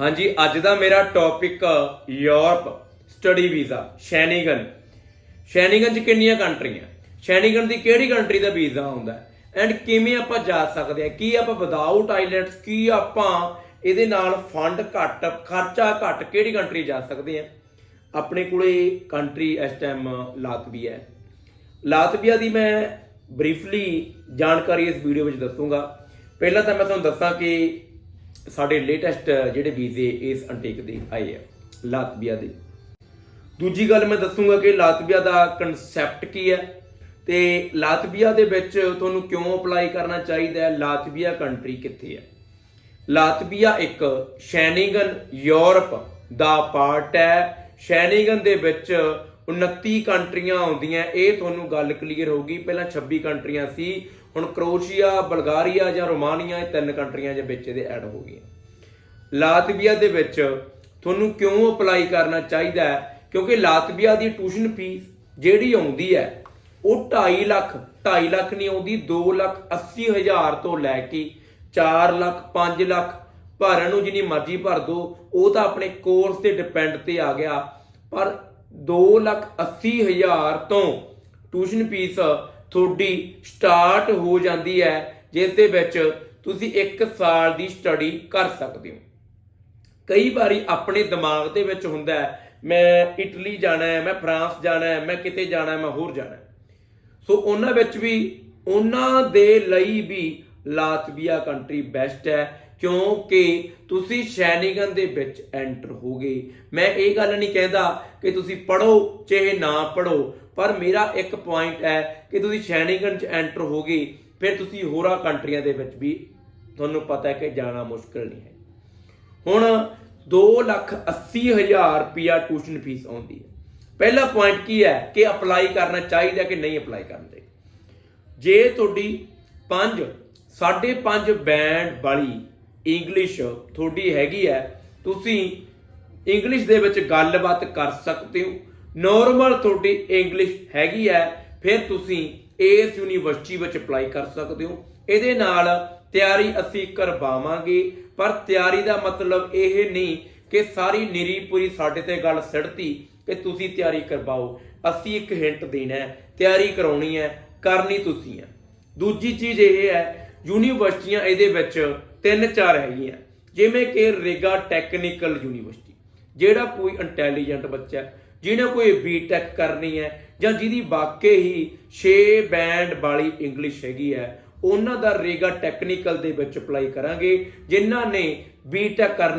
ਹਾਂਜੀ, ਅੱਜ ਦਾ ਮੇਰਾ topic Europe study visa Schengen Schengen ਚ ਕਿੰਨੀਆਂ ਕੰਟਰੀਆਂ? ਸ਼ੈਨੀਗਨ ਦੀ ਕਿਹੜੀ ਕੰਟਰੀ ਦਾ ਵੀਜ਼ਾ ਆਉਂਦਾ ਐਂਡ ਕਿਵੇਂ ਆਪਾਂ ਜਾ ਸਕਦੇ ਆ? ਕੀ ਆਪਾਂ ਵਿਦਆਊਟ ਆਈਲੈਂਡਸ ਕੀ ਆਪਾਂ ਇਹਦੇ ਨਾਲ ਫੰਡ ਘੱਟ, ਖਰਚਾ ਘੱਟ ਕਿਹੜੀ ਕੰਟਰੀ ਜਾ ਸਕਦੇ ਆ? ਆਪਣੇ ਕੋਲੇ ਕੰਟਰੀ ਇਸ ਟਾਈਮ ਲਾਤਵੀਆ ਹੈ। ਲਾਤਵੀਆ ਦੀ ਮੈਂ ਬਰੀਫਲੀ ਜਾਣਕਾਰੀ ਇਸ ਵੀਡੀਓ ਵਿੱਚ ਦੱਸੂਗਾ। ਪਹਿਲਾਂ ਤਾਂ ਮੈਂ ਤੁਹਾਨੂੰ ਦੱਸਾਂ ਕਿ ਸਾਡੇ ਲੇਟੈਸਟ ਜਿਹੜੇ ਵੀਜ਼ੇ ਇਸ ਅੰਟੇਕ ਦੇ ਆਏ ਆ ਲਾਤਵੀਆ ਦੇ। ਦੂਜੀ ਗੱਲ ਮੈਂ ਦੱਸੂਗਾ ਕਿ ਲਾਤਵੀਆ ਦਾ ਕਨਸੈਪਟ ਕੀ ਹੈ ਤੇ ਲਾਤਵੀਆ ਦੇ ਵਿੱਚ ਤੁਹਾਨੂੰ ਕਿਉਂ ਅਪਲਾਈ ਕਰਨਾ ਚਾਹੀਦਾ ਹੈ? ਲਾਤਵੀਆ ਕੰਟਰੀ ਕਿੱਥੇ ਹੈ? ਲਾਤਵੀਆ ਇੱਕ ਸ਼ੈਨਿਗਨ ਯੂਰਪ ਦਾ ਪਾਰਟ ਹੈ। ਸ਼ੈਨਿਗਨ ਦੇ ਵਿੱਚ 29 ਕੰਟਰੀਆਂ ਆਉਂਦੀਆਂ। ਇਹ ਤੁਹਾਨੂੰ ਗੱਲ ਕਲੀਅਰ ਹੋਊਗੀ ਪਹਿਲਾਂ 26 ਕੰਟਰੀਆਂ ਸੀ। ਹੁਣ ਕਰੋਸ਼ੀਆ, ਬਲਗਾਰੀਆ ਜਾਂ ਰੋਮਾਨੀਆ ਇਹ ਤਿੰਨ ਕੰਟਰੀਆਂ ਦੇ ਵਿੱਚ ਇਹਦੇ ਐਡ ਹੋ ਗਈਆਂ। ਲਾਤਵੀਆ ਦੇ ਵਿੱਚ ਤੁਹਾਨੂੰ ਕਿਉਂ ਅਪਲਾਈ ਕਰਨਾ ਚਾਹੀਦਾ ਹੈ? ਕਿਉਂਕਿ ਲਾਤਵੀਆ ਦੀ ਟਿਊਸ਼ਨ ਫੀਸ ਜਿਹੜੀ ਆਉਂਦੀ ਹੈ, ਉਹ 2.5 ਲੱਖ 2.5 ਲੱਖ ਨਹੀਂ ਆਉਂਦੀ 2 ਲੱਖ 80 ਹਜ਼ਾਰ ਤੋਂ ਲੈ ਕੇ 4 ਲੱਖ 5 ਲੱਖ ਭਰਨ ਨੂੰ ਜਿੰਨੀ ਮਰਜ਼ੀ ਭਰ ਦੋ, ਉਹ ਤਾਂ ਆਪਣੇ ਕੋਰਸ ਤੇ ਡਿਪੈਂਡ ਤੇ ਆ ਗਿਆ। ਪਰ 2 ਲੱਖ 80 ਹਜ਼ਾਰ ਤੋਂ ਟਿਊਸ਼ਨ ਫੀਸ ਤੁਹਾਡੀ ਸਟਾਰਟ ਹੋ ਜਾਂਦੀ ਹੈ ਜਿਸ ਦੇ ਵਿੱਚ ਤੁਸੀਂ 1 ਸਾਲ ਦੀ ਸਟੱਡੀ ਕਰ ਸਕਦੇ ਹੋ। ਕਈ ਵਾਰੀ ਆਪਣੇ ਦਿਮਾਗ ਦੇ ਵਿੱਚ ਹੁੰਦਾ ਹੈ, ਮੈਂ ਇਟਲੀ ਜਾਣਾ ਹੈ, ਮੈਂ ਫਰਾਂਸ ਜਾਣਾ ਹੈ, ਮੈਂ ਕਿਤੇ ਜਾਣਾ ਹੈ, ਮੈਂ ਹੋਰ ਜਾਣਾ ਹੈ। ਸੋ ਉਹਨਾਂ ਵਿੱਚ ਵੀ, ਉਹਨਾਂ ਦੇ ਲਈ ਵੀ ਲਾਤਵੀਆ ਕੰਟਰੀ ਬੈਸਟ ਹੈ, ਕਿਉਂਕਿ ਤੁਸੀਂ ਸ਼ੈਨਿਗਨ ਦੇ ਵਿੱਚ ਐਂਟਰ ਹੋਗੇ ਮੈਂ ਇਹ ਗੱਲ ਨਹੀਂ ਕਹਿੰਦਾ ਕਿ ਤੁਸੀਂ ਪੜੋ ਚਾਹੇ ਨਾ ਪੜੋ ਪਰ ਮੇਰਾ ਇੱਕ ਪੁਆਇੰਟ ਹੈ ਕਿ ਤੁਸੀਂ ਸ਼ੈਨਿਗਨ ਚ ਐਂਟਰ ਹੋਗੇ ਫਿਰ ਤੁਸੀਂ ਹੋਰਾਂ ਕੰਟਰੀਆਂ ਦੇ ਵਿੱਚ ਵੀ ਤੁਹਾਨੂੰ ਪਤਾ ਹੈ ਕਿ ਜਾਣਾ ਮੁਸ਼ਕਲ ਨਹੀਂ ਹੈ। ਹੁਣ 2 ਲੱਖ 80 ਰੁਪਿਆ ਟਿਊਸ਼ਨ ਫੀਸ ਆਉਂਦੀ ਹੈ। ਪਹਿਲਾ ਪੁਆਇੰਟ ਕੀ ਹੈ ਕਿ ਅਪਲਾਈ ਕਰਨਾ ਚਾਹੀਦਾ ਕਿ ਨਹੀਂ ਅਪਲਾਈ ਕਰਨ ਦੇ? ਜੇ ਤੁਹਾਡੀ 5 5.5 ਬੈਂਡ ਵਾਲੀ ਇੰਗਲਿਸ਼ ਤੁਹਾਡੀ ਹੈਗੀ ਹੈ, ਤੁਸੀਂ ਇੰਗਲਿਸ਼ ਦੇ ਵਿੱਚ ਗੱਲਬਾਤ ਕਰ ਸਕਦੇ ਹੋ। ਨਾਰਮਲ ਤੁਹਾਡੀ ਇੰਗਲਿਸ਼ ਹੈਗੀ ਹੈ ਫਿਰ ਤੁਸੀਂ ਇਸ ਯੂਨੀਵਰਸਿਟੀ ਵਿੱਚ ਅਪਲਾਈ ਕਰ ਸਕਦੇ ਹੋ। ਇਹਦੇ ਨਾਲ ਤਿਆਰੀ ਅਸੀਂ ਕਰਵਾਵਾਂਗੇ ਪਰ ਤਿਆਰੀ ਦਾ ਮਤਲਬ ਇਹ ਨਹੀਂ ਕਿ ਸਾਰੀ ਨਿਰੀ ਪੂਰੀ ਸਾਡੇ ਤੇ ਗੱਲ ਸਿੜਤੀ ਕਿ ਤੁਸੀਂ ਤਿਆਰੀ ਕਰਵਾਓ। ਅਸੀਂ ਇੱਕ ਹਿੰਟ ਦੇਣਾ ਹੈ ਤਿਆਰੀ ਕਰਾਉਣੀ ਹੈ ਕਰਨੀ ਤੁਸੀਂ ਹੈ। ਦੂਜੀ ਚੀਜ਼ ਇਹ ਹੈ ਯੂਨੀਵਰਸਿਟੀਆਂ ਇਹਦੇ ਵਿੱਚ ਤਿੰਨ ਚਾਰ ਹੈਗੀਆਂ। ਜਿਵੇਂ ਕਿ ਰੇਗਾ ਟੈਕਨੀਕਲ ਯੂਨੀਵਰਸਿਟੀ ਜਿਹੜਾ ਕੋਈ ਇੰਟੈਲੀਜੈਂਟ ਬੱਚਾ ਹੈ, ਜਿਹਨੇ ਕੋਈ ਬੀਟੈਕ ਕਰਨੀ ਹੈ ਜਾਂ ਜਿਹਦੀ ਵਾਕਈ ਹੀ 6 ਬੈਂਡ ਵਾਲੀ ਇੰਗਲਿਸ਼ ਹੈਗੀ ਹੈ, ਉਹਨਾਂ ਦਾ ਰੇਗਾ ਟੈਕਨੀਕਲ ਦੇ ਵਿੱਚ ਅਪਲਾਈ ਕਰਾਂਗੇ। ਜਿਨ੍ਹਾਂ ਨੇ ਬੀਟੈਕ ਕਰਨੀ